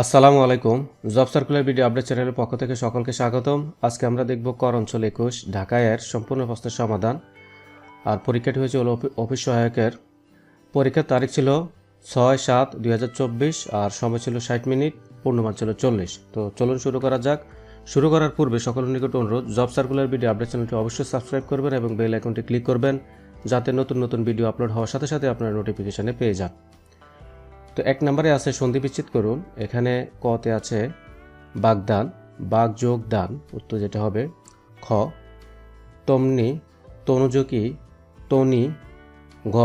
আসসালামু আলাইকুম। Job circular video update চ্যানেলের পক্ষ থেকে সকলকে স্বাগতম। আজকে আমরা দেখব কর অঞ্চল একুশ, ঢাকা এর সম্পূর্ণ প্রশ্নের সমাধান। আর পরীক্ষাটি হয়েছে অফিস সহায়কের। পরীক্ষার তারিখ ছিল ছয় সাত দুই আর সময় ছিল ষাট মিনিট, পূর্ণমান ছিল চল্লিশ। তো চলুন শুরু করা যাক। শুরু করার পূর্বে সকলের নিকট অনুরোধ, জব সার্কুলার ভিডিও আপডেট চ্যানেলটি অবশ্যই সাবস্ক্রাইব করবেন এবং বেল আইকনটি ক্লিক করবেন, যাতে নতুন নতুন ভিডিও আপলোড হওয়ার সাথে সাথে আপনারা নোটিফিকেশানে পেয়ে যান। তো এক নম্বরে আছে, সন্ধি বিচ্ছেদ করুন। এখানে কতে আছে বাগদান বাগ যোগ দান উত্তর যেটা হবে খ। তমনি, তনুযোগী, তনি, ঘ,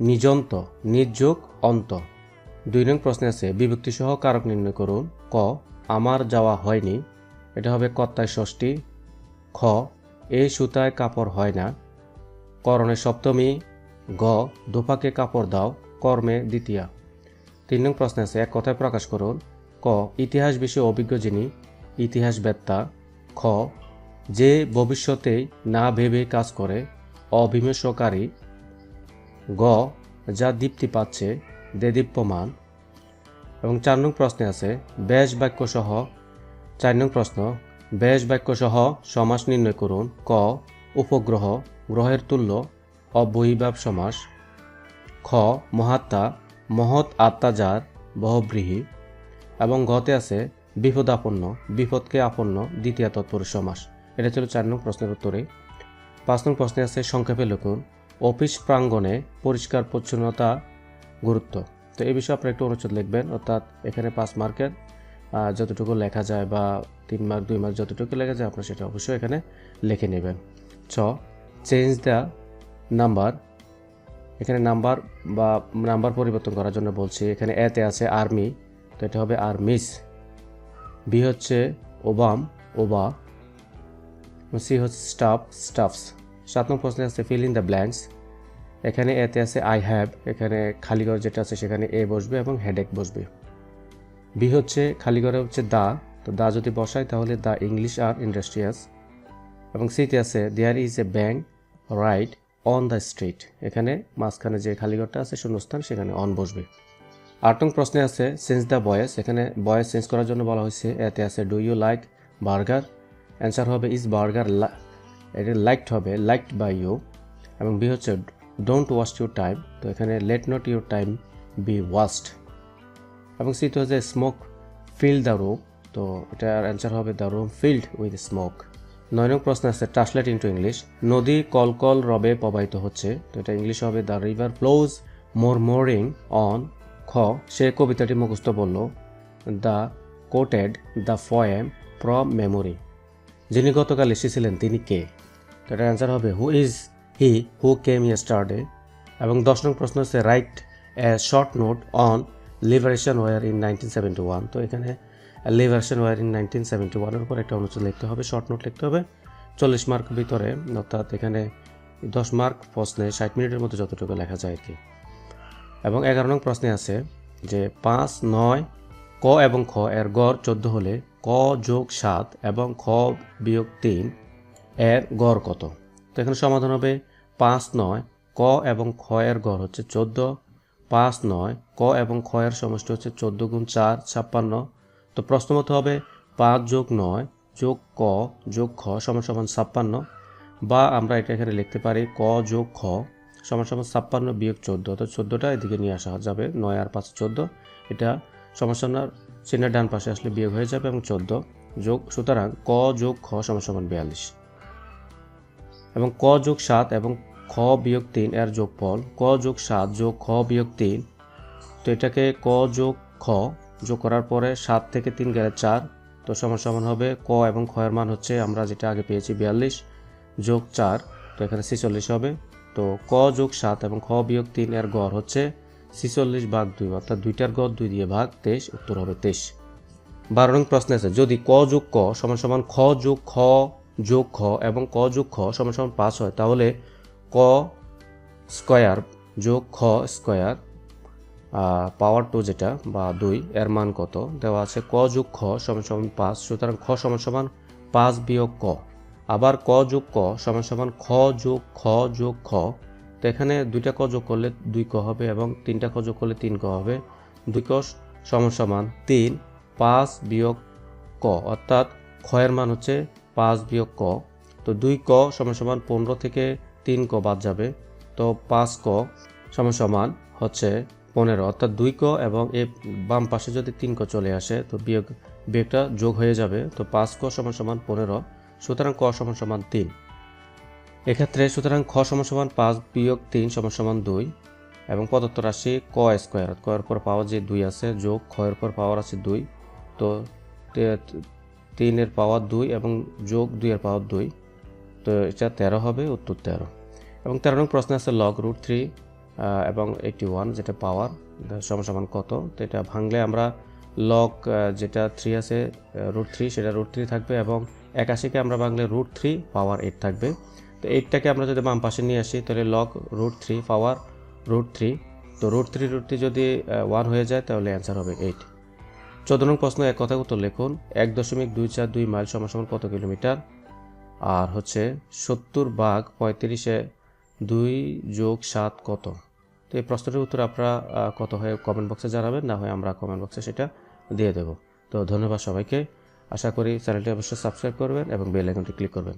নিজন্ত, নির্যোগ, অন্ত। দুই নং প্রশ্নে আছে বিভক্তি সহ কারক নির্ণয় করুন। ক, আমার যাওয়া হয়নি। এটা হবে কর্তায় ষষ্ঠী। খ এই সুতায় কাপড় হয় না। করণে সপ্তমী। গ দুপাকে কাপড় দাও। কর্মে দ্বিতীয়া। তিন নং প্রশ্ন আছে, এক কথায় প্রকাশ করুন। ক, ইতিহাস বিষয়ে অভিজ্ঞ যিনি, ইতিহাস বেত্তা। খ, যে ভবিষ্যতেই না ভেবে কাজ করে অবিমর্শকারী গ, যা দীপ্তি পাচ্ছে দেদীপ্যমান এবং চার নং প্রশ্নে আছে, ব্যাস বাক্য সহ চার নং প্রশ্ন, ব্যাস বাক্য সহ সমাস নির্ণয় করুন। ক, উপগ্রহ, গ্রহের তুল্য অবহিভাব সমাস। খ, মহাত্মা মহৎ আত্মা যার বহব্রীহি এবং গতে আছে বিপদাপন্ন, বিপদকে আপন্ন দ্বিতীয় তৎপরের সমাস। এটা ছিল চার নং প্রশ্নের উত্তরে। পাঁচ নং প্রশ্নে আছে সংক্ষেপে লিখুন, অফিস প্রাঙ্গণে পরিষ্কার পরিচ্ছন্নতা গুরুত্ব। তো এই বিষয়ে আপনারা একটু অনুচ্ছেদ লিখবেন, অর্থাৎ এখানে পাঁচ মার্কের যতটুকু লেখা যায় বা তিন মার্ক, দুই মার্ক যতটুকু লেখা যায়, আপনারা সেটা অবশ্যই এখানে লিখে নেবেন। ছ চেঞ্জ দ্য নাম্বার এখানে নাম্বার বা নাম্বার পরিবর্তন করার জন্য বলছি, এখানে এতে আছে আর্মি তো এটা হবে আর্মিস বি হচ্ছে ওবাম ওবা সি হচ্ছে স্টাফ স্টাফস সাত নম্বর প্রশ্নে আছে ফিল ইন দ্য ব্ল্যাঙ্কস এখানে এতে আছে আই হ্যাভ এখানে খালিঘর যেটা আছে সেখানে এ বসবে এবং হেডেক বসবে। বি হচ্ছে খালিঘরে হচ্ছে দা, তো দা যদি বসায় তাহলে দা ইংলিশ আর ইন্ডাস্ট্রিয়াস এবং সিতে আছে there is a bank right on the street এখানে মাঝখানে যে খালিঘরটা আছে, শূন্যস্থান, সেখানে অন বসবে। আট নং প্রশ্নে আছে চেঞ্জ দ্য বয়েস এখানে বয়েস চেঞ্জ করার জন্য বলা হয়েছে, এতে আছে do you like burger answer হবে ইজ বার্গার এটা লাইকড হবে লাইকড বাই ইউ এবং বি হচ্ছে ডোন্ট ওয়াস্ট ইউর টাইম তো এখানে let not your time be waste এবং সিতে হচ্ছে স্মোক ফিল দ্য রুম তো এটার অ্যান্সার হবে the room filled with smoke নয় নং প্রশ্ন আছে ট্রান্সলেট ইন্টু ইংলিশ নদী কলকল রবে প্রবাহিত হচ্ছে। তো এটা ইংলিশ হবে the river flows more mooring on খ। সে কবিতাটি মুখস্থ বলল the quoted the poem from memory যিনি গতকাল এসেছিলেন, তিনি কে? তো এটার অ্যান্সার হবে who is he who came yesterday এবং দশ নং প্রশ্ন হচ্ছে write a short note on liberation war in nineteen seventy one তো এখানে liberation war in nineteen seventy ওয়ানের উপর একটা অনুচ্ছেদ লিখতে হবে, শর্ট নোট লিখতে হবে। চল্লিশ মার্ক ভিতরে, অর্থাৎ এখানে দশ মার্ক প্রশ্নে ষাট মিনিটের মধ্যে যতটুকু লেখা যায় আর কি। এবং এগারো নং প্রশ্নে আছে যে পাঁচ, নয়, ক এবং খ এর গড় চোদ্দ হলে ক যোগ সাত এবং খ বিয়োগ তিন এর গড় কত? তো এখানে সমাধান হবে পাঁচ, নয়, ক এবং খ এর গড় হচ্ছে চোদ্দ, পাঁচ, নয়, ক এবং খ এর সমষ্টি হচ্ছে চোদ্দ গুণ চার, ছাপ্পান্ন তো প্রশ্ন মতো হবে পাঁচ যোগ নয় যোগ ক যোগ খ সমান সমান ছাপ্পান্ন বা আমরা এটা এখানে লিখতে পারি ক যোগ খ সমান সমান ছাপ্পান্ন বিয়োগ চোদ্দ। অর্থাৎ চোদ্দোটা এদিকে নিয়ে আসা যাবে, নয় আর পাঁচ চোদ্দ। এটা সমস্যার চিহ্নের ডান পাশে আসলে বিয়োগ হয়ে যাবে এবং চোদ্দ যোগ, সুতরাং ক যোগ খ সমান সমান বিয়াল্লিশ। এবং ক যোগ সাত এবং খ বিয়োগ তিন এর যোগফল, ক যোগ সাত যোগ খ বিয়োগ তিন। তো এটাকে ক যোগ খ যোগ করার পরে সাত থেকে তিন গেলে চার, তো সমান সমান হবে ক এবং খ এর মান হচ্ছে আমরা যেটা আগে পেয়েছি বিয়াল্লিশ, যোগ চার, তো এখানে ছিচল্লিশ হবে, তো ক যোগ সাত এবং খ বিয়োগ তিন এর গড় হচ্ছে ছিচল্লিশ ভাগ দুই, অর্থাৎ দুইটার গড় দুই দিয়ে ভাগ তেইশ, উত্তর হবে তেইশ। বারো নং প্রশ্ন আছে, যদি ক যোগ ক সমান সমান খ যোগ খ যোগ খ এবং ক যোগ খ সমান সমান পাঁচ হয়, তাহলে ক স্কয়ার যোগ খ স্কয়ার পাওয়ার টু যেটা বা দুই, এর মান কত? দেওয়া আছে ক যোগ খ সমান সমান পাঁচ, সুতরাং খ সমান সমান পাঁচ বিয়োগ ক। আবার ক যোগ ক সমান সমান খ যোগ খ যোগ খ। তো এখানে দুইটা ক যোগ করলে দুই ক হবে এবং তিনটা ক যোগ করলে তিন ক হবে। দুই ক সমান সমান তিন, পাঁচ বিয়োগ ক, অর্থাৎ ক্ষয়ের মান হচ্ছে পাঁচ বিয়োগ ক। তো দুই ক সমান সমান পনেরো থেকে তিন ক বাদ যাবে। তো পাঁচ ক সমান সমান হচ্ছে পনেরো, অর্থাৎ দুই ক এবং এ বাম পাশে যদি তিন ক চলে আসে, তো বিয়োগ, বিয়োগটা যোগ হয়ে যাবে, তো পাঁচ ক সমান সমান পনেরো, সুতরাং ক সমান সমান তিন। এক্ষেত্রে সুতরাং খ সমান সমান পাঁচ বিয়োগ তিন সমান সমান দুই এবং প্রদত্ত রাশি ক স্কোয়ার ক এর পর পাওয়ার যে দুই আছে, যোগ এর পর পাওয়ার আছে দুই, তে- তিনের পাওয়ার দুই এবং যোগ দুইয়ের পাওয়ার দুই, তো এটা তেরো হবে, উত্তর তেরো। এবং তেরো নং প্রশ্ন আছে লগ রুট থ্রি এবং এইটি ওয়ান যেটা পাওয়ার সমান কত? তো এটা ভাঙলে আমরা লক যেটা থ্রি আছে রুট থ্রি সেটা রুট থ্রি থাকবে এবং একাশিকে আমরা ভাঙলে রুট থ্রি পাওয়ার এইট থাকবে। তো এইটটাকে আমরা যদি বাম পাশে নিয়ে আসি, তাহলে log root three power root three তো রুট থ্রি রুট থ্রি যদি ওয়ান হয়ে যায়, তাহলে অ্যান্সার হবে এইট চোদ্দ নং প্রশ্ন এক কথা উত্তর লিখুন। এক দশমিক দুই চার দুই মাইল সমান সমান কত কিলোমিটার? আর হচ্ছে সত্তর বাঘ পঁয়ত্রিশে দুই যোগ সাত কত? তো এই প্রশ্নটির উত্তর আপনারা কত হয় কমেন্ট বক্সে জানাবেন, না হয় আমরা কমেন্ট বক্সে সেটা দিয়ে দেব। তো ধন্যবাদ সবাইকে। আশা করি চ্যানেলটি অবশ্যই সাবস্ক্রাইব করবেন এবং বেল আইকনটি ক্লিক করবেন।